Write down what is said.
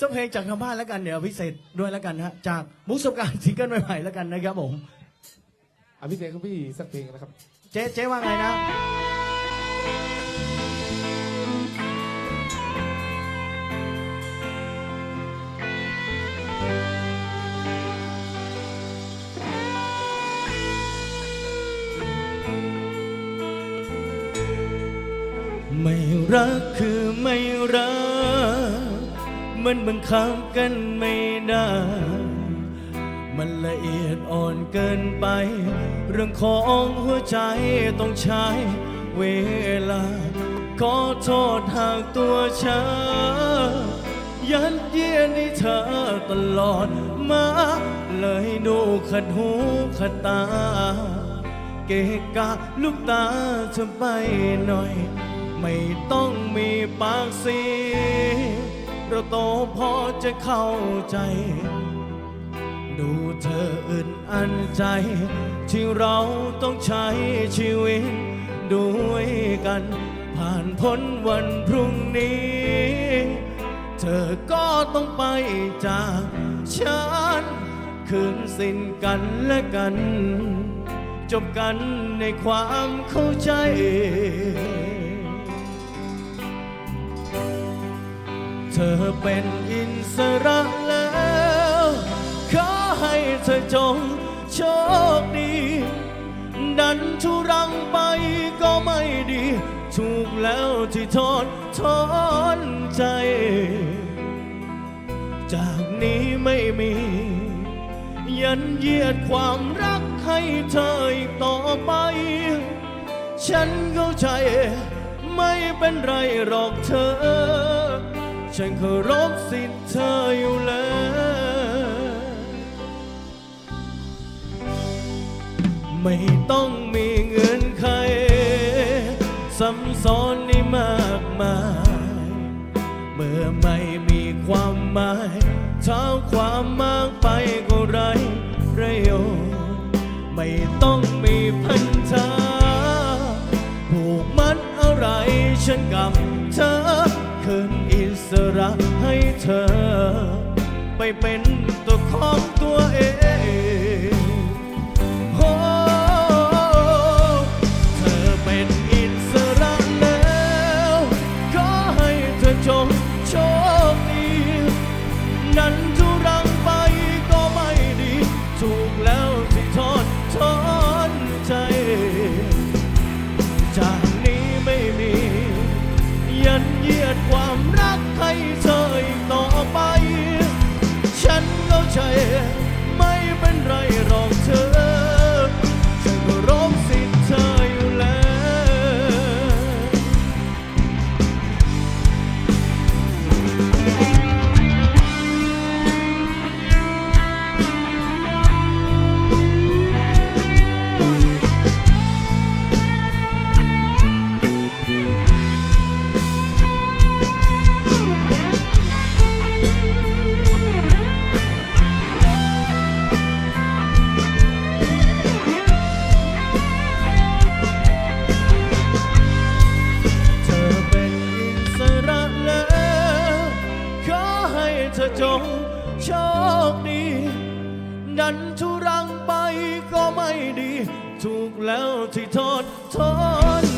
สักเพลงจากทางบ้านแล้วกันเดี๋ยวพิเศษด้วยแล้วกันฮะจากมุกสบการซิงเกิลใหม่ๆแล้วกันนะครับผมอภิเษกคุณพี่สักเพลงนะครับ เจ๊เจ๊ว่าไงนะ ไม่รักคือไม่รัก มันบังคับกันไม่ได้ มันละเอียดอ่อนเกินไป เรื่องของหัวใจต้องใช้เวลา ขอโทษหากตัวฉันยันเยียนให้เธอตลอดมา เลยดูขัดหูขัดตา เกะกะลูกตาเธอไปหน่อย ไม่ต้องมีปากเสียง เราโตพอจะเข้าใจ ดูเธออึดอันใจ ที่เราต้องใช้ชีวิตด้วยกัน ผ่านพ้นวันพรุ่งนี้ เธอก็ต้องไปจากฉัน คืนสิ้นกันและกัน จบกันในความเข้าใจ เธอเป็นอินสระแล้ว ขอให้เธอจงโชคดี ดันทุรังไปก็ไม่ดี ถูกแล้วที่ทอดทอนใจ จากนี้ไม่มี ยันเยียดความรักให้เธออีกต่อไป ฉันเข้าใจ ไม่เป็นไรหรอกเธอ ฉันเคารพสิทธิ์เธออยู่แล้วไม่ต้องมีเงินใครซ้ำซ้อนนี่มากมาย เมื่อไม่มีความหมายเท่าความมากไปก็ไรประโยชน์ไม่ต้องมีพัน ไปเป็นตัวของตัวเองโอ้เธอเป็นอิสระแล้วขอให้เธอจงโชคดีนั้นทุรังไปก็ไม่ดี ถูกแล้วที่ทอดทอนใจ จากนี้ไม่มี ยันเยียดความรักให้เธออีกต่อไป ใจไม่เป็นไร จงโชคดี ดันทุรังไปก็ไม่ดี ถูกแล้วที่ทอดทน